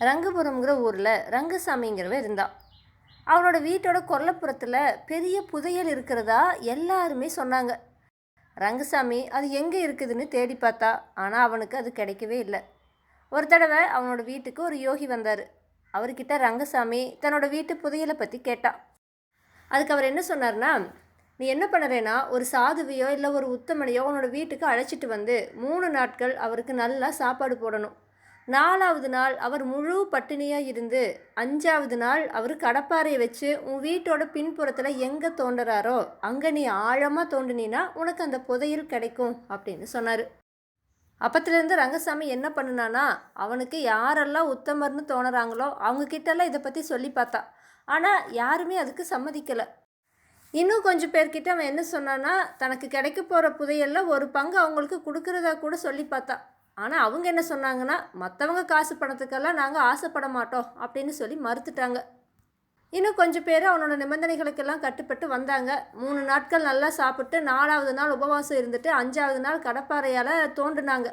ரங்கபுரம்ங்கிற ஊரில் ரங்கசாமிங்கிறவன் இருந்தான் அவனோட வீட்டோட கொல்லப்புறத்தில் பெரிய புதையல் இருக்கிறதா எல்லாருமே சொன்னாங்க. ரங்கசாமி அது எங்கே இருக்குதுன்னு தேடி பார்த்தா ஆனால் அவனுக்கு அது கிடைக்கவே இல்லை. ஒரு தடவை அவனோட வீட்டுக்கு ஒரு யோகி வந்தார். அவர்கிட்ட ரங்கசாமி தன்னோட வீட்டு புதையலை பற்றி கேட்டான் அதுக்கு அவர் என்ன சொன்னார்னா நீ என்ன பண்ணுறேன்னா ஒரு சாதுவையோ இல்லை ஒரு உத்தமனையோ உன்னோட வீட்டுக்கு அழைச்சிட்டு வந்து மூணு நாட்கள் அவருக்கு நல்லா சாப்பாடு போடணும். நாலாவது நாள் அவர் முழு பட்டினியாக இருந்து அஞ்சாவது நாள் அவர் கடப்பாறையை வச்சு உன் வீட்டோட பின்புறத்தில் எங்கே தோண்டுறாரோ அங்கே நீ ஆழமாக தோண்டினீன்னா உனக்கு அந்த புதையல் கிடைக்கும் அப்படின்னு சொன்னார். அப்பத்துலேருந்து ரங்கசாமி என்ன பண்ணுனானா அவனுக்கு யாரெல்லாம் உத்தமர்னு தோணுறாங்களோ அவங்கக்கிட்டலாம் இதை பற்றி சொல்லி பார்த்தா. ஆனால் யாருமே அதுக்கு சம்மதிக்கலை. இன்னும் கொஞ்சம் பேர்கிட்ட அவன் என்ன சொன்னான்னா தனக்கு கிடைக்க போகிற புதையலில் ஒரு பங்கு அவங்களுக்கு கொடுக்குறதா கூட சொல்லி பார்த்தா. ஆனால் அவங்க என்ன சொன்னாங்கன்னா மற்றவங்க காசு பணத்துக்கெல்லாம் நாங்கள் ஆசைப்பட மாட்டோம் அப்படின்னு சொல்லி மறுத்துட்டாங்க. இன்னும் கொஞ்சம் பேர் அவனோட நிபந்தனைகளுக்கெல்லாம் கட்டுப்பட்டு வந்தாங்க. மூணு நாட்கள் நல்லா சாப்பிட்டு நாலாவது நாள் உபவாசம் இருந்துட்டு அஞ்சாவது நாள் கடப்பாறையால் தோண்டுனாங்க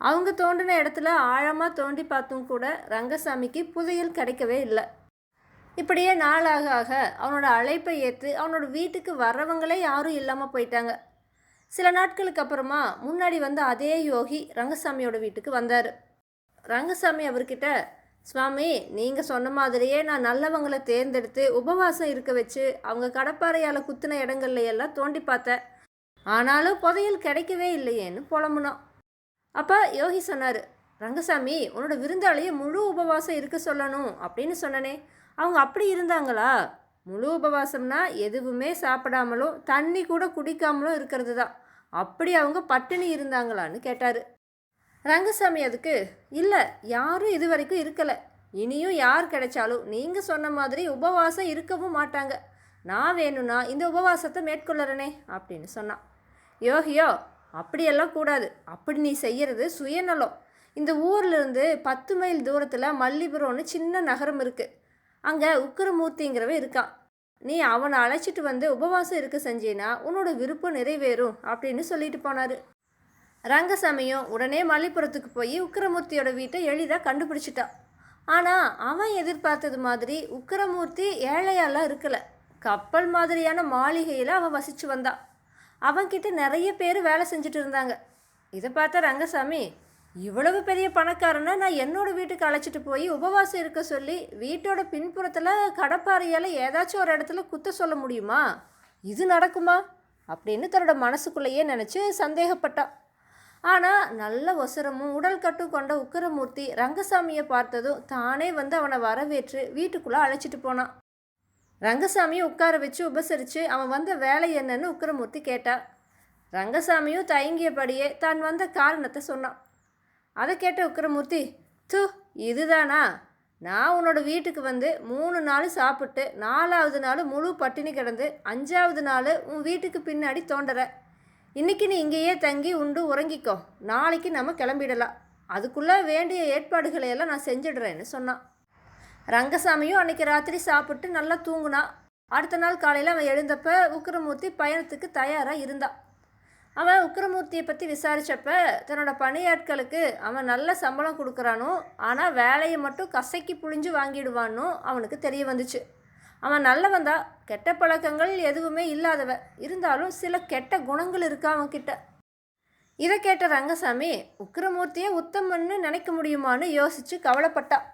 அவங்க தோண்டின இடத்துல ஆழமாக தோண்டி பார்த்தும் கூட ரங்கசாமிக்கு புதையல் கிடைக்கவே இல்லை. இப்படியே நாளாக ஆக அவனோட அழைப்பை ஏற்று அவனோட வீட்டுக்கு வர்றவங்களே யாரும் இல்லாமல் போயிட்டாங்க. சில நாட்களுக்கு அப்புறமா முன்னாடி வந்த அதே யோகி ரங்கசாமியோட வீட்டுக்கு வந்தார். ரங்கசாமி அவர்கிட்ட சுவாமி நீங்கள் சொன்ன மாதிரியே நான் நல்லவங்களை தேர்ந்தெடுத்து உபவாசம் இருக்க வச்சு அவங்க கடப்பாறையால் குத்தின இடங்கள்ல எல்லாம் தோண்டி பார்த்தேன். ஆனாலும் புதையல் கிடைக்கவே இல்லையேன்னு புலம்புனோம். அப்போ யோகி சொன்னார் ரங்கசாமி உன்னோட விருந்தாளியை முழு உபவாசம் இருக்க சொல்லணும் அப்படின்னு சொன்னனே. அவங்க அப்படி இருந்தாங்களா? முழு உபவாசம்னா எதுவுமே சாப்பிடாமலும் தண்ணி கூட குடிக்காமலும் இருக்கிறது தான் அப்படி அவங்க பட்டினி இருந்தாங்களான்னு கேட்டார். ரங்கசாமி அதுக்கு இல்லை யாரும் இது வரைக்கும் இருக்கலை. இனியும் யார் கிடைச்சாலும் நீங்கள் சொன்ன மாதிரி உபவாசம் இருக்கவும் மாட்டாங்க. நான் வேணும்னா இந்த உபவாசத்தை மேற்கொள்ளறனே அப்படின்னு சொன்னான். யோகியோ அப்படியெல்லாம் கூடாது. அப்படி நீ செய்யறது சுயநலம். இந்த ஊர்லேருந்து பத்து மைல் தூரத்தில் மல்லிபுரம்னு சின்ன நகரம் இருக்குது அங்கே உக்கிரமூர்த்திங்கிறவன் இருக்கான். நீ அவனை அழைச்சிட்டு வந்து உபவாசம் இருக்க செஞ்சேனா உன்னோட விருப்பம் நிறைவேறும் அப்படின்னு சொல்லிட்டு போனார். ரங்கசாமியும் உடனே மல்லிபுரத்துக்கு போய் உக்கிரமூர்த்தியோட வீட்டை எளிதாக கண்டுபிடிச்சிட்டான் ஆனால் அவன் எதிர்பார்த்தது மாதிரி உக்கிரமூர்த்தி ஏழையாலாம் இருக்கலை. கப்பல் மாதிரியான மாளிகையில் அவன் வசித்து வந்தான் அவன்கிட்ட நிறைய பேர் வேலை செஞ்சுட்டு இருந்தாங்க. இதை பார்த்தா ரங்கசாமி இவ்வளவு பெரிய பணக்காரனை நான் என்னோட வீட்டுக்கு அழைச்சிட்டு போய் உபவாசம் இருக்க சொல்லி வீட்டோட பின்புறத்தில் கடப்பாறையால் ஏதாச்சும் ஒரு இடத்துல குத்த சொல்ல முடியுமா? இது நடக்குமா? அப்படின்னு தன்னோட மனசுக்குள்ளேயே நினச்சி சந்தேகப்பட்டான் ஆனால் நல்ல ஒசரமும் உடல் கட்டும் கொண்ட உக்கிரமூர்த்தி ரங்கசாமியை பார்த்ததும் தானே வந்து அவனை வரவேற்று வீட்டுக்குள்ளே அழைச்சிட்டு போனான் ரங்கசாமியை உட்கார வச்சு உபசரித்து அவன் வந்த வேலை என்னன்னு உக்கிரமூர்த்தி கேட்டான் ரங்கசாமியும் தயங்கியபடியே தான் வந்த காரணத்தை சொன்னான். அதை கேட்ட உக்கிரமூர்த்தி து இதுதானா? நான் உன்னோட வீட்டுக்கு வந்து மூணு நாள் சாப்பிட்டு நாலாவது நாள் முழு பட்டினி கிடந்து அஞ்சாவது நாள் உன் வீட்டுக்கு பின்னாடி தோண்டற. இன்னைக்கு நீ இங்கேயே தங்கி உண்டு உறங்கிக்கோ. நாளைக்கு நம்ம கிளம்பிடலாம். அதுக்குள்ளே வேண்டிய ஏற்பாடுகளை எல்லாம் நான் செஞ்சிடுறேன்னு சொன்னான் ரங்கசாமியும் அன்னைக்கு ராத்திரி சாப்பிட்டு நல்லா தூங்குனான் அடுத்த நாள் காலையில் அவன் எழுந்தப்ப உக்கிரமூர்த்தி பயணத்துக்கு தயாராக இருந்தான் அவன் உக்கிரமூர்த்தியை பற்றி விசாரித்தப்ப தன்னோட பணியாட்களுக்கு அவன் நல்ல சம்பளம் கொடுக்குறானோ ஆனால் வேலையை மட்டும் கசக்கி புழிஞ்சு வாங்கிடுவான்னு அவனுக்கு தெரிய வந்துச்சு. அவன் நல்லவன் தான் கெட்ட பழக்கங்கள் எதுவுமே இல்லாதவன் இருந்தாலும் சில கெட்ட குணங்கள் இருக்கா அவன்கிட்ட. இதை கேட்ட ரங்கசாமி உக்கிரமூர்த்தியை உத்தமன்னு நினைக்க முடியுமான்னு யோசித்து கவலைப்பட்டான்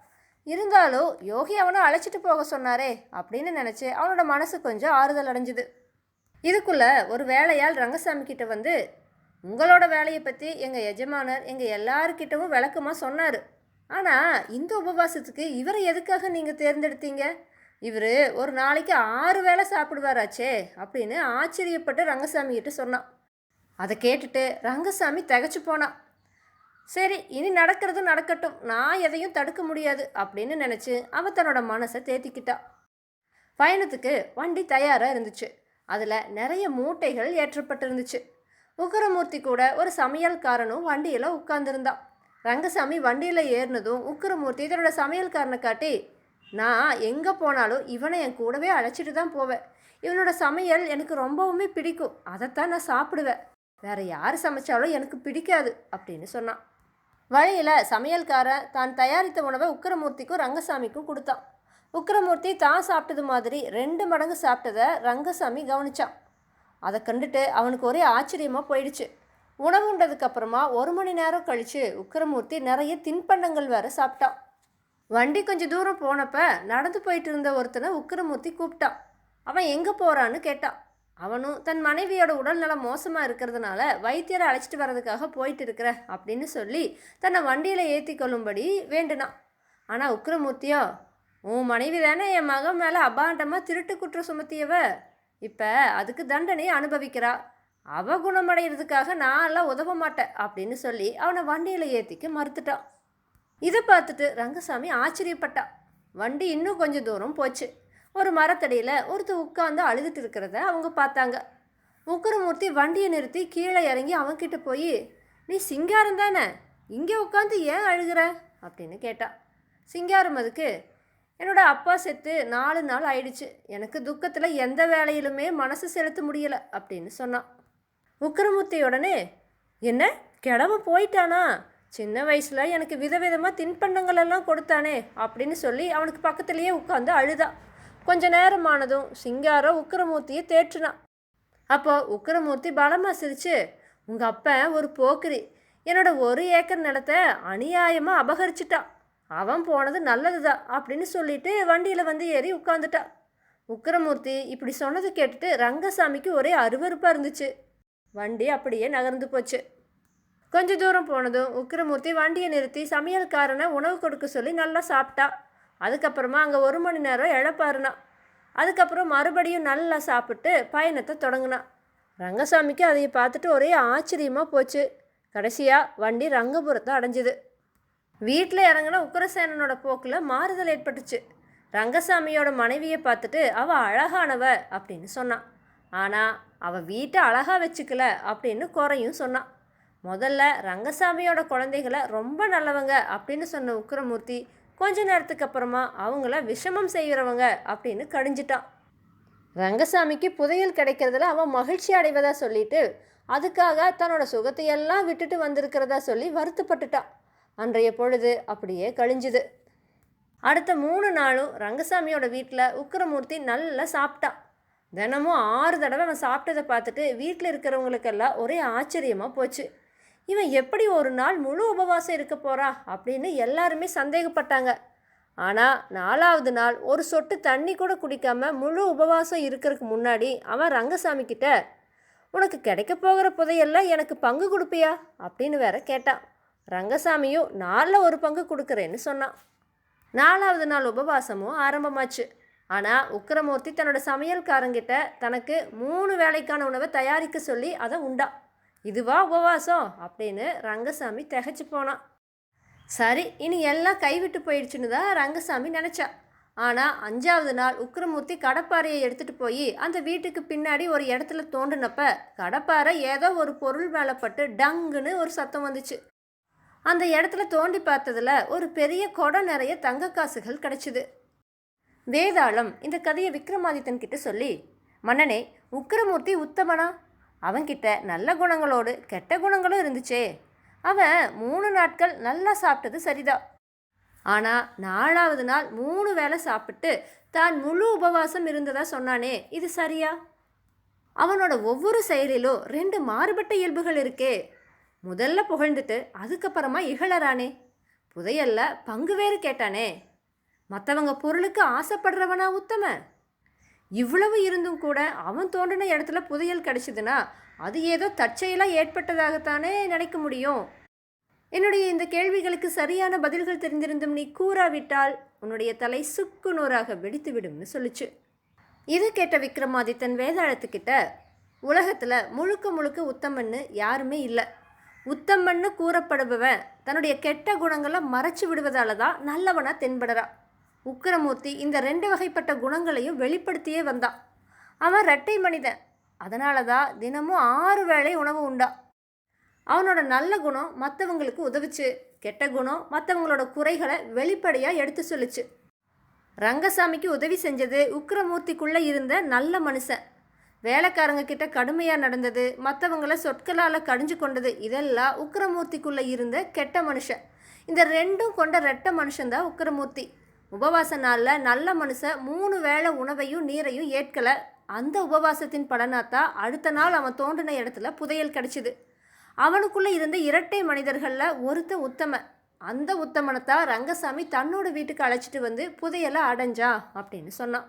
இருந்தாலும் யோகி அவனை அழைச்சிட்டு போக சொன்னாரே அப்படின்னு நினச்சி அவனோட மனசு கொஞ்சம் ஆறுதல் அடைஞ்சுது. இதுக்குள்ளே ஒரு வேலையால் ரங்கசாமி கிட்ட வந்து உங்களோட வேலையை பற்றி எங்கள் எஜமானர் எங்கள் எல்லாருக்கிட்டவும் விளக்கமாக சொன்னார். ஆனால் இந்த உபவாசத்துக்கு இவரை எதுக்காக நீங்கள் தேர்ந்தெடுத்தீங்க? இவர் ஒரு நாளைக்கு ஆறு வேளை சாப்பிடுவாராச்சே அப்படின்னு ஆச்சரியப்பட்டு ரங்கசாமி கிட்ட சொன்னான் அதை கேட்டுட்டு ரங்கசாமி திகச்சு போனான் சரி இனி நடக்கிறது நடக்கட்டும். நான் எதையும் தடுக்க முடியாது அப்படின்னு நினச்சி அவன் தன்னோட மனசை தேத்திக்கிட்டான் பயணத்துக்கு வண்டி தயாராக இருந்துச்சு. அதில் நிறைய மூட்டைகள் ஏற்றப்பட்டிருந்துச்சு. உக்கரமூர்த்தி கூட ஒரு சமையல்காரனும் வண்டியில் உட்கார்ந்துருந்தான். ரங்கசாமி வண்டியில் ஏறினதும் உக்கரமூர்த்தி தன்னோட சமையல்காரனை காட்டி நான் எங்கே போனாலும் இவனை என் கூடவே அழைச்சிட்டு தான் போவேன். இவனோட சமையல் எனக்கு ரொம்பவுமே பிடிக்கும். அதைத்தான் நான் சாப்பிடுவேன். வேறு யார் சமைச்சாலும் எனக்கு பிடிக்காது அப்படின்னு சொன்னான். வழியில் சமையல்காரன் தான் தயாரித்த உணவை உக்கிரமூர்த்திக்கும் ரங்கசாமிக்கும் கொடுத்தான். உக்கிரமூர்த்தி தான் சாப்பிட்டது மாதிரி ரெண்டு மடங்கு சாப்பிட்டதை ரங்கசாமி கவனிச்சான். அதை கண்டுட்டு அவனுக்கு ஒரே ஆச்சரியமாக போயிடுச்சு. உணவு உண்டதுக்கப்புறமா ஒரு மணி நேரம் கழித்து உக்கிரமூர்த்தி நிறைய தின்பண்டங்கள் வேற சாப்பிட்டான். வண்டி கொஞ்சம் தூரம் போனப்ப நடந்து போயிட்டு இருந்த ஒருத்தனை உக்கிரமூர்த்தி கூப்பிட்டான். அவன் எங்கே போகிறான்னு கேட்டான். அவனும் தன் மனைவியோட உடல்நலம் மோசமாக இருக்கிறதுனால வைத்தியரை அழைச்சிட்டு வர்றதுக்காக போயிட்டு இருக்கிற அப்படின்னு சொல்லி தன்னை வண்டியில் ஏற்றி கொள்ளும்படி வேண்டுனான். ஆனால் உக்கிரமூர்த்தியோ உன் மனைவி தானே என் மகன் மேலே அபாண்டமாக திருட்டு குற்றம் சுமத்தியவ. இப்போ அதுக்கு தண்டனையை அனுபவிக்கிறா. அவ குணமடைகிறதுக்காக நான் எல்லாம் உதவ மாட்டேன் அப்படின்னு சொல்லி அவனை வண்டியில் ஏற்றிக்க மறுத்துட்டான் இதை பார்த்துட்டு ரங்கசாமி ஆச்சரியப்பட்டான் வண்டி இன்னும் கொஞ்சம் தூரம் போச்சு. ஒரு மரத்தடியில் ஒருத்தர் உட்காந்து அழுதுட்டு இருக்கிறத அவங்க பார்த்தாங்க. உக்கரமூர்த்தி வண்டியை நிறுத்தி கீழே இறங்கி அவன்கிட்ட போய் நீ சிங்காரம் தானே? இங்கே உட்காந்து ஏன் அழுகிற? அப்படின்னு கேட்டான் சிங்காரம் அதுக்கு என்னோட அப்பா செத்து நாலு நாள் ஆயிடுச்சு. எனக்கு துக்கத்தில் எந்த வேலையிலுமே மனசு செலுத்த முடியலை அப்படின்னு சொன்னான் உக்கரமூர்த்தி உடனே என்ன? கிழமை போயிட்டானா? சின்ன வயசில் எனக்கு விதவிதமாக தின்பண்டங்கள் எல்லாம் கொடுத்தானே? அப்படின்னு சொல்லி அவனுக்கு பக்கத்துலேயே உட்காந்து அழுதான் கொஞ்ச நேரம் ஆனதும் சிங்காரம் உக்கிரமூர்த்தியை தேற்றுனான் அப்போ உக்கிரமூர்த்தி பலமாக சிரிச்சு உங்கள் அப்பன் ஒரு போக்கிரி. என்னோட ஒரு ஏக்கர் நிலத்தை அநியாயமாக அபகரிச்சிட்டான் அவன் போனது நல்லது தான் அப்படின்னு சொல்லிட்டு வண்டியில் வந்து ஏறி உட்காந்துட்டான் உக்கிரமூர்த்தி இப்படி சொன்னது கேட்டுட்டு ரங்கசாமிக்கு ஒரே அருவருப்பாக இருந்துச்சு. வண்டி அப்படியே நகர்ந்து போச்சு. கொஞ்ச தூரம் போனதும் உக்கிரமூர்த்தி வண்டியை நிறுத்தி சமையல்காரனை உணவு கொடுக்க சொல்லி நல்லா சாப்பிட்டா. அதுக்கப்புறமா அங்கே ஒரு மணி நேரம் இழப்பாருனா. அதுக்கப்புறம் மறுபடியும் நல்லா சாப்பிட்டு பயணத்தை தொடங்கினான் ரங்கசாமிக்கு அதை பார்த்துட்டு ஒரே ஆச்சரியமாக போச்சு. கடைசியாக வண்டி ரங்கபுரத்தை அடைஞ்சிது. வீட்டில் இறங்கின உக்கிரசேனனோட போக்கில் மாறுதல் ஏற்பட்டுச்சு. ரங்கசாமியோட மனைவியை பார்த்துட்டு அவள் அழகானவ அப்படின்னு சொன்னான் ஆனால் அவள் வீட்டை அழகாக வச்சுக்கல அப்படின்னு குறையும் சொன்னான் முதல்ல ரங்கசாமியோட குழந்தைகளை ரொம்ப நல்லவங்க அப்படின்னு சொன்ன உக்கிரமூர்த்தி கொஞ்ச நேரத்துக்கு அப்புறமா அவங்கள விஷமம் செய்கிறவங்க அப்படின்னு கடிஞ்சிட்டான். ரங்கசாமிக்கு புதையல் கிடைக்கிறதுல அவன் மகிழ்ச்சி அடைவதா சொல்லிட்டு அதுக்காக தன்னோட சுகத்தையெல்லாம் விட்டுட்டு வந்திருக்கிறதா சொல்லி வருத்தப்பட்டுட்டான். அன்றைய பொழுது அப்படியே கழிஞ்சுது. அடுத்த மூணு நாளும் ரங்கசாமியோட வீட்டில் உக்கிரமூர்த்தி நல்லா சாப்பிட்டான் தினமும் ஆறு தடவை அவன் சாப்பிட்டதை பார்த்துட்டு வீட்டில் இருக்கிறவங்களுக்கெல்லாம் ஒரே ஆச்சரியமாக போச்சு. இவன் எப்படி ஒரு நாள் முழு உபவாசம் இருக்க போறா அப்படின்னு எல்லாருமே சந்தேகப்பட்டாங்க. ஆனால் நாலாவது நாள் ஒரு சொட்டு தண்ணி கூட குடிக்காம முழு உபவாசம் இருக்கிறதுக்கு முன்னாடி அவன் ரங்கசாமி கிட்ட உனக்கு கிடைக்க போகிற புதையெல்லாம் எனக்கு பங்கு கொடுப்பியா? அப்படின்னு வேற கேட்டான். ரங்கசாமியும் நாளில் ஒரு பங்கு கொடுக்குறேன்னு சொன்னான் நாலாவது நாள் உபவாசமும் ஆரம்பமாச்சு. ஆனால் உக்கிரமூர்த்தி தன்னோட சமையல்காரங்கிட்ட தனக்கு மூணு வேலைக்கான உணவை தயாரிக்க சொல்லி அதை உண்டா. இதுவா உபவாசம்? அப்படின்னு ரங்கசாமி திகைச்சு போனான் சரி இனி எல்லாம் கைவிட்டு போயிடுச்சுன்னு தான் ரங்கசாமி நினச்சா. ஆனால் அஞ்சாவது நாள் உக்கிரமூர்த்தி கடப்பாறையை எடுத்துகிட்டு போய் அந்த வீட்டுக்கு பின்னாடி ஒரு இடத்துல தோண்டினப்ப கடப்பாறை ஏதோ ஒரு பொருள் மேலே பட்டு டங்குன்னு ஒரு சத்தம் வந்துச்சு. அந்த இடத்துல தோண்டி பார்த்ததுல ஒரு பெரிய குடம் நிறைய தங்க காசுகள் கிடைச்சிது. வேதாளம் இந்த கதையை விக்ரமாதித்தன் கிட்ட சொல்லி மன்னனே உக்கிரமூர்த்தி உத்தமனா? அவன்கிட்ட நல்ல குணங்களோடு கெட்ட குணங்களும் இருந்துச்சே. அவன் மூணு நாட்கள் நல்லா சாப்பிட்டது சரிதான். ஆனால் நாலாவது நாள் மூணு வேளை சாப்பிட்டு தான் முழு உபவாசம் இருந்ததா சொன்னானே இது சரியா? அவனோட ஒவ்வொரு செயலிலும் ரெண்டு மாறுபட்ட இயல்புகள் இருக்கே. முதல்ல புகழ்ந்துட்டு அதுக்கப்புறமா இகழறானே. புதையல்ல பங்கு வேறு கேட்டானே. மற்றவங்க பொருளுக்கு ஆசைப்படுறவனா உத்தம. இவ்வளவு இருந்தும் கூட அவன் தோன்றின இடத்துல புதையல் கிடைச்சதுன்னா அது ஏதோ தற்செயலாக ஏற்பட்டதாகத்தானே நினைக்க முடியும். என்னுடைய இந்த கேள்விகளுக்கு சரியான பதில்கள் தெரிந்திருந்தும் நீ கூறாவிட்டால் உன்னுடைய தலை சுக்கு நூறாக வெடித்து விடும்னு சொல்லுச்சு. இது கேட்ட விக்ரமாதித்தன் வேதாளத்துக்கிட்ட உலகத்தில் முழுக்க முழுக்க உத்தமன்னு யாருமே இல்லை. உத்தமன்னு கூறப்படுபவன் தன்னுடைய கெட்ட குணங்களை மறைச்சு விடுவதால தான் நல்லவனாக தென்படுறா உக்கிரமூர்த்தி இந்த ரெண்டு வகைப்பட்ட குணங்களையும் வெளிப்படுத்தியே வந்தான் அவன் ரெட்டை மனிதன். அதனால தான் தினமும் ஆறு வேளை உணவு உண்டா. அவனோட நல்ல குணம் மற்றவங்களுக்கு உதவுச்சு. கெட்ட குணம் மற்றவங்களோட குறைகளை வெளிப்படையாக எடுத்து சொல்லுச்சு. ரங்கசாமிக்கு உதவி செஞ்சது உக்கிரமூர்த்திக்குள்ளே இருந்த நல்ல மனுஷன். வேலைக்காரங்க கிட்ட கடுமையாக நடந்தது மற்றவங்கள சொற்களால் கடிஞ்சு கொண்டது இதெல்லாம் உக்கிரமூர்த்திக்குள்ளே இருந்த கெட்ட மனுஷன். இந்த ரெண்டும் கொண்ட ரெட்ட மனுஷன்தான் உக்கிரமூர்த்தி உபவாச நாளில் நல்ல மனுஷன் மூணு வேளை உணவையும் நீரையும் ஏற்கலை. அந்த உபவாசத்தின் பலனாத்தான் அடுத்த நாள் அவன் தோண்டின இடத்துல புதையல் கிடச்சிது. அவனுக்குள்ளே இருந்த இரட்டை மனிதர்களில் ஒருத்த உத்தம. அந்த உத்தமனைத்தான் ரங்கசாமி தன்னோட வீட்டுக்கு அழைச்சிட்டு வந்து புதையலை அடைஞ்சா அப்படின்னு சொன்னான்.